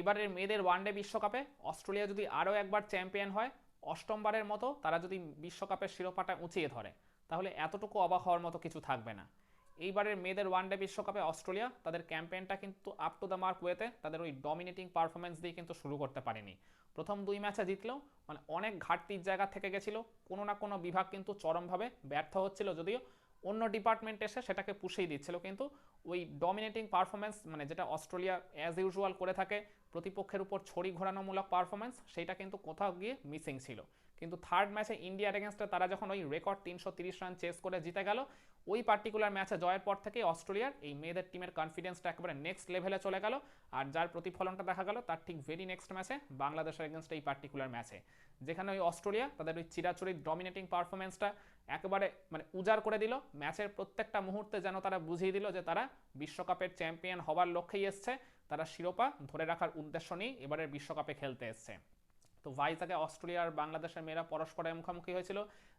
এবারের মেয়েদের ওয়ানডে বিশ্বকাপে অস্ট্রেলিয়া যদি আরও একবার চ্যাম্পিয়ন হয়, অষ্টমবারের মতো তারা যদি বিশ্বকাপের শিরোপাটা উঁচিয়ে ধরে, তাহলে এতটুকু অবাক হওয়ার মতো কিছু থাকবে না। এইবারের মেয়েদের ওয়ানডে বিশ্বকাপে অস্ট্রেলিয়া তাদের ক্যাম্পেইনটা কিন্তু আপ টু দ্য মার্ক ওয়েতে তাদের ওই ডমিনেটিং পারফরমেন্স দিয়ে কিন্তু শুরু করতে পারেনি। প্রথম দুই ম্যাচে জিতলেও মানে অনেক ঘাটতির জায়গা থেকে গেছিল, কোনো না কোনো বিভাগ কিন্তু চরমভাবে ব্যর্থ হচ্ছিল যদিও অন্য ডিপার্টমেন্ট এসে সেটাকে পুষেই দিচ্ছিল, কিন্তু ওই ডমিনেটিং পারফরমেন্স মানে যেটা অস্ট্রেলিয়া অ্যাজ ইউজুয়াল করে থাকে, প্রতিপক্ষের উপর ছড়ি ঘোরানোমূলক পারফরমেন্স সেইটা কিন্তু কোথাও গিয়ে মিসিং ছিল। কিন্তু থার্ড ম্যাচে ইন্ডিয়ার এগেনস্টে তারা যখন ওই রেকর্ড তিনশো রান চেস করে জিতে গেল, ওই পার্টিকুলার ম্যাচে জয়ের পর থেকে অস্ট্রেলিয়ার এই মেয়েদের টিমের কনফিডেন্সটা একেবারে নেক্সট লেভেলে চলে গেল। আর যার প্রতিফলনটা দেখা গেল, তার ঠিক ভেরি নেক্সট ম্যাচে বাংলাদেশের এগেনস্ট এই পার্টিকুলার ম্যাচে যেখানে ওই অস্ট্রেলিয়া তাদের ওই চিরাচরিত ডমিনেটিং পারফরমেন্সটা একেবারে মানে উজাড় করে দিল। ম্যাচের প্রত্যেকটা মুহূর্তে যেন তারা বুঝিয়ে দিল যে তারা বিশ্বকাপের চ্যাম্পিয়ন হবার লক্ষ্যেই এসছে। তারা শিরোপা ধরে রাখার উদ্দেশ্য নিয়ে এবারের বিশ্বকাপে খেলতে এসছে। তো ভাইজাকে অস্ট্রেলিয়া আর বাংলাদেশের মেয়েরা পরস্পরের মুখোমুখি হয়েছিল।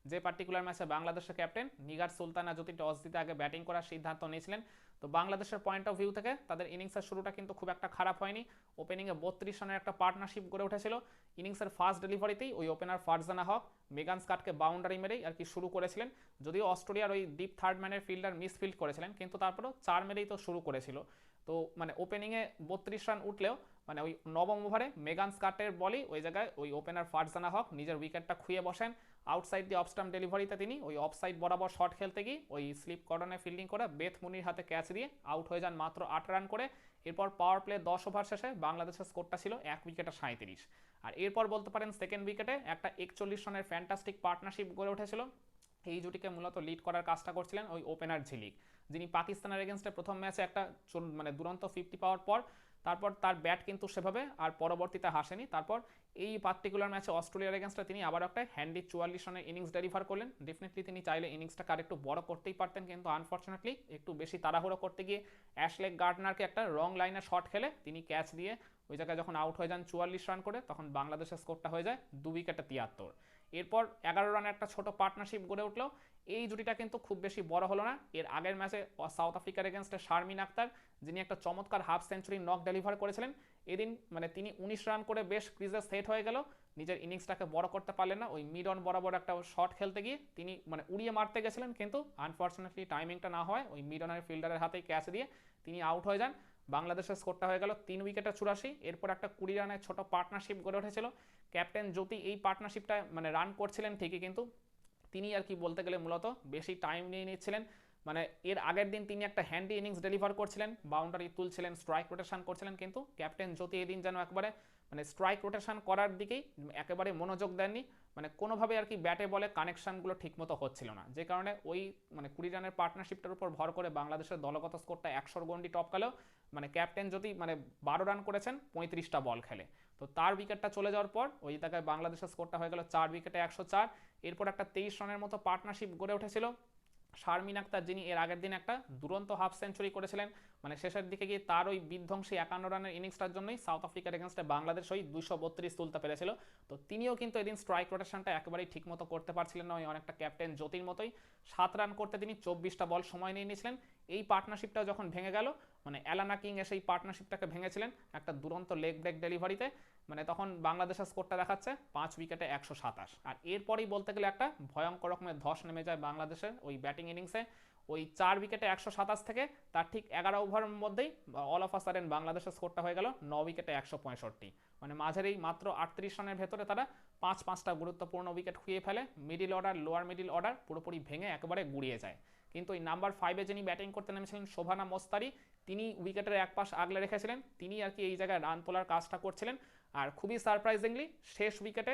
যে পার্টিকুলার ম্যাচে বাংলাদেশের ক্যাপ্টেন নিগার সুলতানা যদি টস দিতে আগে ব্যাটিং করার সিদ্ধান্ত নিয়েছিলেন তো বাংলাদেশের পয়েন্ট অফ ভিউ থেকে তাদের ইনিংসের শুরুটা কিন্তু খুব একটা খারাপ হয়নি। ওপেনিংয়ে বত্রিশ রানের একটা পার্টনারশিপ গড়ে উঠেছিল। ইনিংসের ফার্স্ট ডেলিভারিতেই ওই ওপেনার ফারজানা হক, মেগান স্কাটকে বাউন্ডারি মেরেই আর কি শুরু করেছিলেন। যদিও অস্ট্রেলিয়ার ওই ডিপ থার্ড ম্যানের ফিল্ডার মিসফিল্ড করেছিলেন, কিন্তু তারপরেও চার মেরেই তো শুরু করেছিল। তো মানে ওপেনিংয়ে বত্রিশ রান উঠলেও মানে ওই নবম ওভারে মেগান স্কাটের বলই ওই জায়গায় ওই ওপেনার ফারজানা হক নিজের উইকেটটা খুঁয়ে বসেন। আউটসাইড দিয়ে অফস্টাম ডেলিভারিতে তিনি ওই অফসাইড বরাবর শট খেলতে গিয়ে ওই স্লিপ কর্ডনে ফিল্ডিং করে বেথ মুনির হাতে ক্যাচ দিয়ে আউট হয়ে যান মাত্র আট রান করে। এরপর পাওয়ার প্লে দশ ওভার শেষে বাংলাদেশের স্কোরটা ছিল এক উইকেটে সাঁত্রিশ আর এরপর বলতে পারেন সেকেন্ড উইকেটে একটা একচল্লিশ রানের ফ্যান্টাস্টিক পার্টনারশিপ গড়ে উঠেছিল। এই জুটিকে মূলত লিড করার কাজটা করছিলেন ওই ওপেনার ঝিলিক, যিনি পাকিস্তানের এগেনস্টে প্রথম ম্যাচে একটা মানে দুরন্ত ফিফটি পাওয়ার পর তারপর তার ব্যাট কিন্তু সেভাবে আর পরবর্তীতে হাসেনি তারপর এই পার্টিকুলার ম্যাচে অস্ট্রেলিয়ার এগেনস্টে তিনি আবার একটা হ্যান্ডি চুয়াল্লিশ রানের ইনিংস ডেলিভার করলেন। ডেফিনেটলি তিনি চাইলে ইনিংসটাকে আর একটু বড় করতেই পারতেন, কিন্তু আনফর্চুনেটলি একটু বেশি তাড়াহুড়ো করতে গিয়ে অ্যাশলেক গার্ডনারকে একটা রং লাইনে শট খেলে তিনি ক্যাচ দিয়ে ওই জায়গায় যখন আউট হয়ে যান চুয়াল্লিশ রান করে, তখন বাংলাদেশের স্কোরটা হয়ে যায় দু উইকেটে তিয়াত্তর। এরপর এগারো রানের একটা ছোট পার্টনারশিপ গড়ে উঠল। এই জুটিটা কিন্তু খুব বেশি বড় হলো না। এর আগের ম্যাচে সাউথ আফ্রিকার এগেনস্টে শারমিন আক্তার, যিনি একটা চমৎকার হাফ সেঞ্চুরি নক ডেলিভার করেছিলেন। এদিন মানে তিনি উনিশ রান করে বেশ ক্রিজে সেট হয়ে গেল। নিজের ইনিংসটাকে বড় করতে পারলেন না। ওই মিড অন বরাবর একটা শট খেলতে গিয়ে তিনি মানে উড়িয়ে মারতে গেছিলেন, কিন্তু আনফর্চুনেটলি টাইমিংটা না হয় ওই মিড অনের ফিল্ডারের হাতেই ক্যাচ দিয়ে তিনি আউট হয়ে যান। বাংলাদেশের স্কোরটা হয়ে গেল তিন উইকেটে চুরাশি। এরপর একটা কুড়ি রানের ছোট পার্টনারশিপ গড়ে উঠেছিল। ক্যাপ্টেন জ্যোতি এই পার্টনারশিপটা মানে রান করছিলেন ঠিকই, কিন্তু তিনি আর কি বলতে গেলে মূলত বেশি টাইম নিয়ে নিচ্ছিলেন। মানে এর আগের দিন তিনি একটা হ্যান্ডি ইনিংস ডেলিভার করছিলেন। বাউন্ডারি তুলছিলেন স্ট্রাইক রোটেশন করছিলেন, কিন্তু ক্যাপ্টেন জ্যোতি এদিন যেন একবারে মানে স্ট্রাইক রোটেশন করার দিকেই একেবারে মনোযোগ দেননি। মানে কোনোভাবে আর কি ব্যাটে বলে কানেকশনগুলো ঠিকমতো হচ্ছিল না। যে কারণে ওই মানে কুড়ি রানের পার্টনারশিপটার উপর ভর করে বাংলাদেশের দলগত স্কোরটা একশোর গন্ডি টপকালেও মানে ক্যাপ্টেন যদি মানে বারো রান করেছেন, পঁয়ত্রিশটা বল খেলে। তো তার উইকেটটা চলে যাওয়ার পর ওই তাকে বাংলাদেশের স্কোরটা হয়ে গেল চার উইকেটে একশো চার। এরপর একটা তেইশ রানের মতো পার্টনারশিপ গড়ে উঠেছিল। শারমিন আক্তার, যিনি এর আগের দিন একটা দুরন্ত হাফ সেঞ্চুরি করেছিলেন মানে শেষের দিকে গিয়ে তার ওই বিধ্বংসী একান্ন রানের ইনিংসটার জন্যই সাউথ আফ্রিকার এগেনস্টে বাংলাদেশ ওই দুশো বত্রিশ তুলতে পেরেছিল। তো তিনিও কিন্তু এদিন স্ট্রাইক রোটেশনটা একেবারেই ঠিকমতো করতে পারছিলেন না, ওই অনেকটা ক্যাপ্টেন জ্যোতির মতোই। সাত রান করতে তিনি চব্বিশটা বল সময় নিয়ে নিয়েছিলেন। এই পার্টনারশিপটা যখন ভেঙে গেল মানে অ্যালানা কিং এসে এই পার্টনারশিপটাকে ভেঙেছিলেন একটা দুরন্ত লেগ ব্রেক ডেলিভারিতে মানে তখন বাংলাদেশের স্কোরটা দেখাচ্ছে পাঁচ উইকেটে একশো সাতাশ। আর এরপরেই বলতে গেলে একটা ভয়ঙ্কর রকমের ধস নেমে যায় বাংলাদেশের ওই ব্যাটিং ইনিংসে ওই চার উইকেটে একশো সাতাশ থেকে তার ঠিক এগারো ওভারের মধ্যেই অল অফ আসারেন বাংলাদেশের স্কোরটা হয়ে গেল ন উইকেটে একশো পঁয়ষট্টি। মানে মাঝের এই মাত্র আটত্রিশ রানের ভেতরে তারা পাঁচ পাঁচটা গুরুত্বপূর্ণ উইকেট খুঁয়ে ফেলে middle order lower middle order পুরোপুরি ভেঙে একেবারে গুড়িয়ে যায়। কিন্তু ওই নাম্বার ফাইভে যিনি ব্যাটিং করতে নেমেছিলেন শোভানা মোস্তারি, তিনি উইকেটের এক পাশ আগলে রেখেছিলেন তিনি আর কি এই জায়গায় রান তোলার কাজটা করছিলেন। আর খুবই সারপ্রাইজিংলি শেষ উইকেটে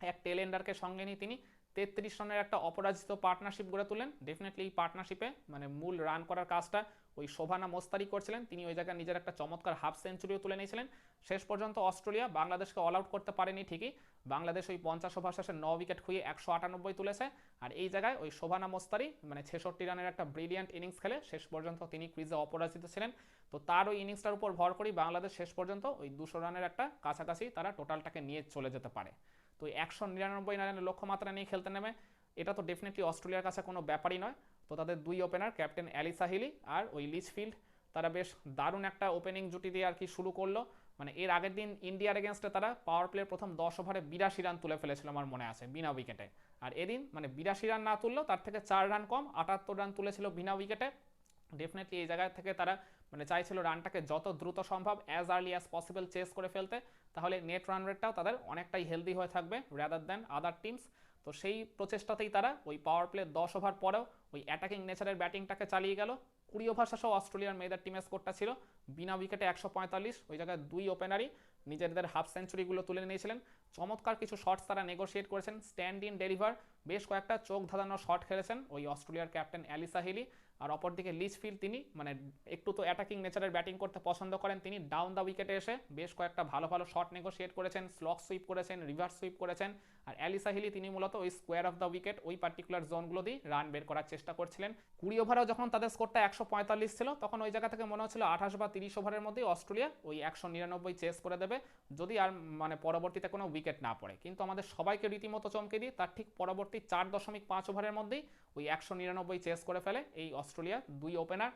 এক টেলেন্ডারকে সঙ্গে নিয়ে তিনি তেত্রিশ রানের একটা অপরাজিত পার্টনারশিপ গড়ে তুলেন ডেফিনেটলি এই পার্টনারশিপে মানে মূল রান করার কাজটা ওই শোভানা মোস্তারি করছিলেন। তিনি ওই জায়গায় নিজের একটা চমৎকার হাফ সেঞ্চুরিও তুলে নিয়েছিলেন। শেষ পর্যন্ত অস্ট্রেলিয়া বাংলাদেশকে অল আউট করতে পারেনি ঠিকই। বাংলাদেশ ওই পঞ্চাশ ওভার শেষে ন উইকেট খুঁয়ে একশো আটানব্বই তুলেছে। আর এই জায়গায় ওই শোভানা মোস্তারি মানে ছেষট্টি রানের একটা ব্রিলিয়ান্ট ইনিংস খেলে শেষ পর্যন্ত তিনি ক্রিজে অপরাজিত ছিলেন। তো তার ওই ইনিংসটার উপর ভর করেই বাংলাদেশ শেষ পর্যন্ত ওই দুশো রানের একটা কাছাকাছি তারা টোটালটাকে নিয়ে চলে যেতে পারে। তো একশো নিরানব্বই রানের লক্ষ্যমাত্রা নিয়ে খেলতে নেমে, এটা তো ডেফিনেটলি অস্ট্রেলিয়ার কাছে কোনো ব্যাপারই নয়। তো তাদের দুই ওপেনার ক্যাপ্টেন অ্যালি সাহিলি আর ওই লিচফিল্ড তারা বেশ দারুণ একটা ওপেনিং জুটি দিয়ে আর কি শুরু করল। মানে এর আগের দিন ইন্ডিয়ার এগেনস্টে তারা পাওয়ার প্লের প্রথম দশ ওভারে বিরাশি রান তুলে ফেলেছিল আমার মনে আছে, বিনা উইকেটে আর এদিন মানে বিরাশি রান না তুললেও তার থেকে চার রান কম, আটাত্তর রান তুলেছিল বিনা উইকেটে ডেফিনেটলি এই জায়গা থেকে তারা মানে চাইছিল রানটাকে যত দ্রুত সম্ভব as early as possible chase করে ফেলতে। তাহলে নেট রান রেটটাও তাদের অনেকটাই হেলদি হয়ে থাকবে রাদার দ্যান আদার টিমস তো সেই প্রচেষ্টাতেই তারা ওই পাওয়ার প্লে দশ ওভার পরেও ওই অ্যাটাকিং নেচারের ব্যাটিংটাকে চালিয়ে গেল। কুড়ি ওভার শেষেও অস্ট্রেলিয়ার মেয়েদের টিমের স্কোরটা ছিল। বিনা উইকেটে একশো পঁয়তাল্লিশ, ওই জায়গায় দুই ওপেনারই নিজেদের হাফ সেঞ্চুরিগুলো তুলে নিয়েছিলেন। চমৎকার কিছু শটস তারা নেগোশিয়েট করেছেন। স্ট্যান্ড ইন ডেলিভার বেশ কয়েকটা চোখ ধাঁধানো শট খেলেছেন ওই অস্ট্রেলিয়ার ক্যাপ্টেন অ্যালিসা হিলি। আর অপরদিকে লিচফিল্ড তিনি মানে একটু তো অ্যাটাকিং নেচারের ব্যাটিং করতে পছন্দ করেন, তিনি ডাউন দ্য উইকেটে এসে বেশ কয়েকটা ভালো ভালো শট নেগোশিয়েট করেছেন স্লক সুইপ করেছেন রিভার্স সুইপ করেছেন। আর অ্যালিসা হিলি তিনি মূলত ওই স্কোয়ার অফ দ্য উইকেট ওই পার্টিকুলার জোনগুলো দিয়ে রান বের করার চেষ্টা করছিলেন। কুড়ি ওভারেও যখন তাদের স্কোরটা একশো পঁয়তাল্লিশ ছিল, তখন ওই জায়গা থেকে মনে হচ্ছিল আঠাশ বা তিরিশ ওভারের মধ্যেই অস্ট্রেলিয়া ওই একশো নিরানব্বই চেস করে দেবে, যদি আর মানে পরবর্তীতে কোনো উইকেট না পড়ে। কিন্তু আমাদের সবাইকে রীতিমতো চমকে দিয়ে তার ঠিক পরবর্তী চার দশমিক পাঁচ ওভারের মধ্যেই ওই একশো নিরানব্বই চেস করে ফেলে এই অস্ট্রেলিয়া, দুই ওপেনার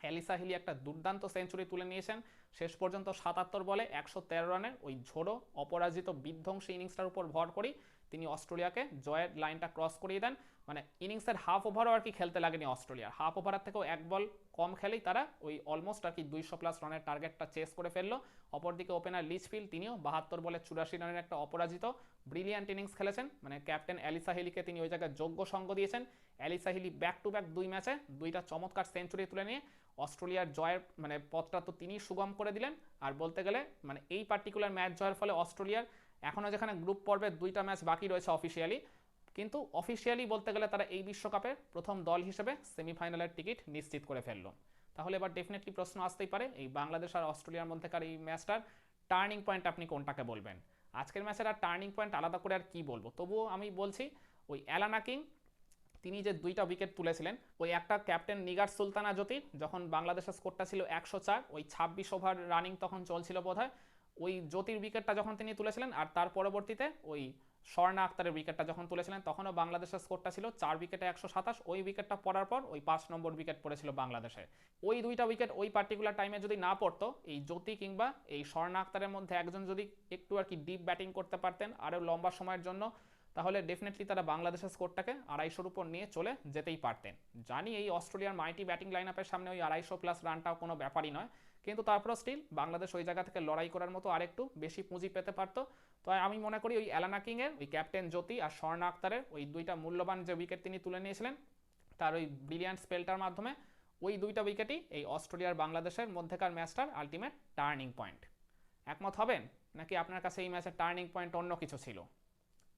অ্যালিসা হিলি একটা দুর্দান্ত সেঞ্চুরি তুলে নিয়েছেন। শেষ পর্যন্ত সাতাত্তর বলে একশো তেরো রানের ওই ঝোড়ো, অপরাজিত বিধ্বংসী ইনিংসটার উপর ভর করি তিনি অস্ট্রেলিয়াকে জয়ের লাইনটা ক্রস করিয়ে দেন। মানে ইনিংসের হাফ ওভারও আর কি খেলতে লাগেনি অস্ট্রেলিয়ার হাফ ওভারের থেকেও এক বল কম খেলেই তারা ওই অলমোস্ট আর কি দুইশো প্লাস রানের টার্গেটটা চেস করে ফেলল। অপরদিকে ওপেনার লিচফিল্ড তিনিও বাহাত্তর বলে চুরাশি রানের একটা অপরাজিত ব্রিলিয়ান্ট ইনিংস খেলেছেন। মানে ক্যাপ্টেন অ্যালিসা হিলিকে তিনি ওই জায়গায় যোগ্য সঙ্গ দিয়েছেন। Alyssa Healy back to back দুই ম্যাচে দুইটা চমৎকার সেঞ্চুরি তুলে নিয়ে অস্ট্রেলিয়ার জয়ের মানে পথটা তো তিনিই সুগম করে দিলেন। আর বলতে গেলে মানে এই পার্টিকুলার ম্যাচ জয়ের ফলে অস্ট্রেলিয়ার এখনও যেখানে গ্রুপ পর্বের দুইটা ম্যাচ বাকি রয়েছে অফিসিয়ালি কিন্তু অফিসিয়ালি বলতে গেলে তারা এই বিশ্বকাপের প্রথম দল হিসেবে সেমিফাইনালের টিকিট নিশ্চিত করে ফেলল। তাহলে এবার ডেফিনেটলি প্রশ্ন আসতেই পারে, এই বাংলাদেশ আর অস্ট্রেলিয়ার মধ্যেকার এই ম্যাচটার টার্নিং পয়েন্ট আপনি কোনটাকে বলবেন? আজকের ম্যাচের আর টার্নিং পয়েন্ট আলাদা করে আর কি বলব? তবুও আমি বলছি, ওই অ্যালানা কিং তিনি যে দুইটা উইকেট তুলেছিলেন, ওই একটা ক্যাপ্টেন নিগার সুলতানা জ্যোতির, যখন বাংলাদেশের স্কোরটা ছিল একশো চার, ওই ছাব্বিশ ওভার রানিং তখন চলছিল বোধহয় ওই জ্যোতির উইকেটটা যখন তিনি তুলেছিলেন আর তার পরবর্তীতে ওই স্বর্ণা আক্তারের উইকেটটা যখন তুলেছিলেন, তখনও বাংলাদেশের স্কোরটা ছিল চার উইকেটে একশো সাতাশ। ওই উইকেটটা পড়ার পর ওই পাঁচ নম্বর উইকেট পড়েছিল বাংলাদেশে। ওই দুইটা উইকেট ওই পার্টিকুলার টাইমে যদি না পড়তো, এই জ্যোতি কিংবা এই স্বর্ণা আক্তারের মধ্যে একজন যদি একটু আর কি ডিপ ব্যাটিং করতে পারতেন, আরও লম্বা সময়ের জন্য তাহলে ডেফিনেটলি তারা বাংলাদেশের স্কোরটাকে আড়াইশোর উপর নিয়ে চলে যেতেই পারতেন। জানি এই অস্ট্রেলিয়ার মাইটি ব্যাটিং লাইন আপের সামনে ওই আড়াইশো প্লাস রানটাও কোনো ব্যাপারই নয়, কিন্তু তারপরও স্টিল বাংলাদেশ ওই জায়গা থেকে লড়াই করার মতো আরেকটু বেশি পুঁজি পেতে পারতো। তো আমি মনে করি ওই অ্যালানা কিংয়ের ওই ক্যাপ্টেন জ্যোতি আর স্বর্ণা আক্তারের ওই দুইটা মূল্যবান যে উইকেট তিনি তুলে নিয়েছিলেন, তার ওই ব্রিলিয়ান্ট স্পেলটার মাধ্যমে ওই দুইটা উইকেটই এই অস্ট্রেলিয়ার বাংলাদেশের মধ্যেকার ম্যাচটার আলটিমেট টার্নিং পয়েন্ট একমত হবেন? নাকি আপনার কাছে এই ম্যাচের টার্নিং পয়েন্ট অন্য কিছু ছিল?